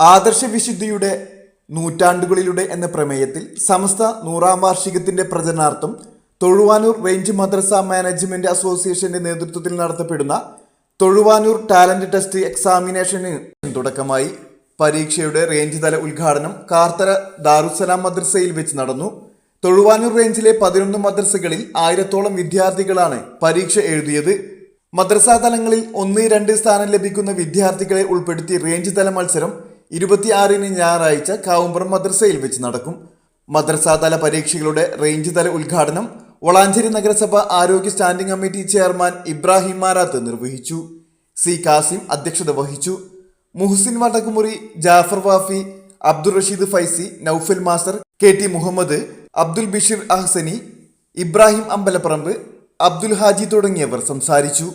ആദർശ വിശുദ്ധിയുടെ നൂറ്റാണ്ടുകളിലൂടെ എന്ന പ്രമേയത്തിൽ സമസ്ത നൂറാം വാർഷികത്തിന്റെ പ്രചരണാർത്ഥം തൊഴുവാനൂർ റേഞ്ച് മദ്രസ മാനേജ്മെന്റ് അസോസിയേഷന്റെ നേതൃത്വത്തിൽ നടത്തപ്പെടുന്ന തൊഴുവാനൂർ ടാലന്റ് ടെസ്റ്റ് എക്സാമിനേഷന് തുടക്കമായി പരീക്ഷയുടെ റേഞ്ച് തല ഉദ്ഘാടനം കാർത്തര ദാറുസലാം മദ്രസയിൽ വെച്ച് നടന്നു. തൊഴുവാനൂർ റേഞ്ചിലെ പതിനൊന്ന് മദ്രസകളിൽ ആയിരത്തോളം വിദ്യാർത്ഥികളാണ് പരീക്ഷ എഴുതിയത്. മദ്രസാ തലങ്ങളിൽ ഒന്ന് രണ്ട് സ്ഥാനം ലഭിക്കുന്ന വിദ്യാർത്ഥികളെ ഉൾപ്പെടുത്തി റേഞ്ച് തല മത്സരം ഇരുപത്തിയാറിന് ഞായറാഴ്ച കാവുമ്പറം മദ്രസയിൽ വെച്ച് നടക്കും. മദ്രസാതല പരീക്ഷകളുടെ റേഞ്ച് തല ഉദ്ഘാടനം വളാഞ്ചേരി നഗരസഭ ആരോഗ്യ standing committee chairman Ibrahim Marath നിർവഹിച്ചു. സി കാസിം അധ്യക്ഷത വഹിച്ചു. Muhasin Vadakkumuri Jafar Wafi Abdul Rasheed Faizi Naufal master K T Muhammad Abdul Basheer Ahsani Ibrahim Ambalaparamb Abdul Haji തുടങ്ങിയവർ സംസാരിച്ചു.